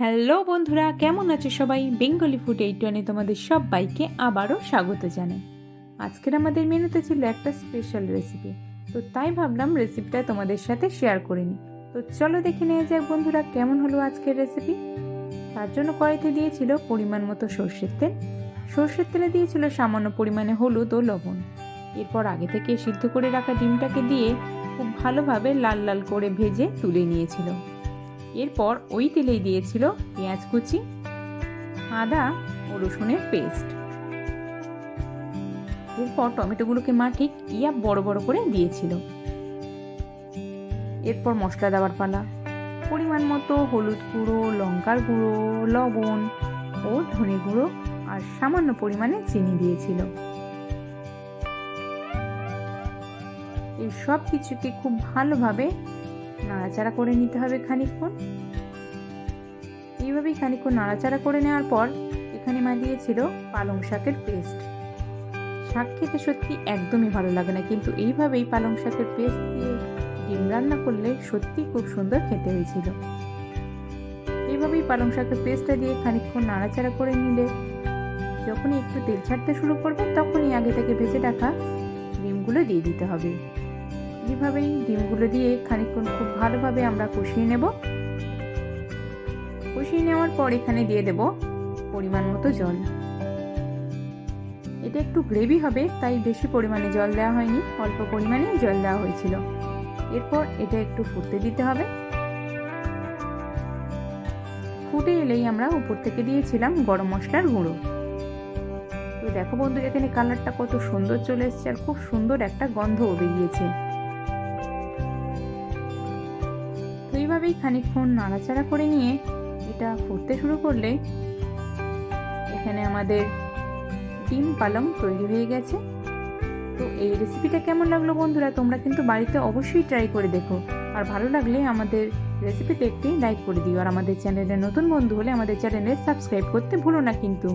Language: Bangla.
হ্যালো বন্ধুরা, কেমন আছো সবাই? বেঙ্গলি ফুড এইট ওয়ানে তোমাদের সবাইকে আবারও স্বাগত জানাই। আজকের আমাদের মেনুতে ছিল একটা স্পেশাল রেসিপি তো তাই ভাবলাম রেসিপিটা তোমাদের সাথে শেয়ার করে নিই। তো চলো দেখে নেওয়া যাক বন্ধুরা, কেমন হলো আজকের রেসিপি তার জন্য কড়াইতে দিয়েছিল পরিমাণ মতো সর্ষের তেল। সর্ষের তেলে দিয়েছিল সামান্য পরিমাণে হলুদ ও লবণ। এরপর আগে থেকে সিদ্ধ করে রাখা ডিমটাকে দিয়ে খুব ভালোভাবে লাল লাল করে ভেজে তুলে নিয়েছিল। এরপর ওই তেলেই দিয়েছিল পেঁয়াজ কুচি, আদা ও রসুনের পেস্ট। এরপর টমেটোগুলোকে মা ঠিক ইয়া বড় বড় করে দিয়েছিল। এরপর মশলা দেওয়ার পালা। পরিমাণ মতো হলুদ গুঁড়ো, লঙ্কার গুঁড়ো, লবণ ও ধনে গুঁড়ো আর সামান্য পরিমাণে চিনি দিয়েছিল। এই সব কিছুকে খুব ভালোভাবে নাড়াচাড়া করে নিতে হবে খানিকক্ষণ। এইভাবেই খানিকক্ষণ নাড়াচাড়া করে নেওয়ার পর এখানে মা দিয়েছিল পালং শাকের পেস্ট। শাক খেতে সত্যি একদমই ভালো লাগে না, কিন্তু এইভাবেই পালং শাকের পেস্ট দিয়ে ডিম রান্না করলে সত্যি খুব সুন্দর খেতে হয়েছিল। এইভাবেই পালং শাকের পেস্টটা দিয়ে খানিকক্ষণ নাড়াচাড়া করে নিলে যখনই একটু তেল ছাড়তে শুরু করবে, তখনই আগে থেকে ভেজে রাখা ডিমগুলো দিয়ে দিতে হবে। এইভাবেই ডিমগুলো দিয়ে খানিকক্ষণ খুব ভালোভাবে আমরা কষিয়ে নেব। কষিয়ে নেওয়ার পর এখানে দিয়ে দেব পরিমাণ মতো জল। এটা একটু গ্রেভি হবে, তাই বেশি পরিমাণে জল দেওয়া হয়নি, অল্প পরিমাণে জল দেওয়া হয়েছিল। এরপর এটা একটু ফুটতে দিতে হবে। ফুটে এলেই আমরা উপর থেকে দিয়েছিলাম গরম মশলার গুঁড়ো। তো দেখো বন্ধু এখানে কালারটা কত সুন্দর চলে এসছে আর খুব সুন্দর একটা গন্ধও বেরিয়েছে। তো এইভাবেই খানিকক্ষণ নাড়াচাড়া করে নিয়ে এটা ফুটতে শুরু করলে এখানে আমাদের ডিম পালং তৈরি হয়ে গেছে। তো এই রেসিপিটা কেমন লাগল বন্ধুরা? তোমরা কিন্তু বাড়িতে অবশ্যই ট্রাই করে দেখো। আর ভালো লাগলে আমাদের রেসিপিতে একটি লাইক করে দিও। আর আমাদের চ্যানেলে নতুন বন্ধু হলে আমাদের চ্যানেলে সাবস্ক্রাইব করতে ভুলো না কিন্তু।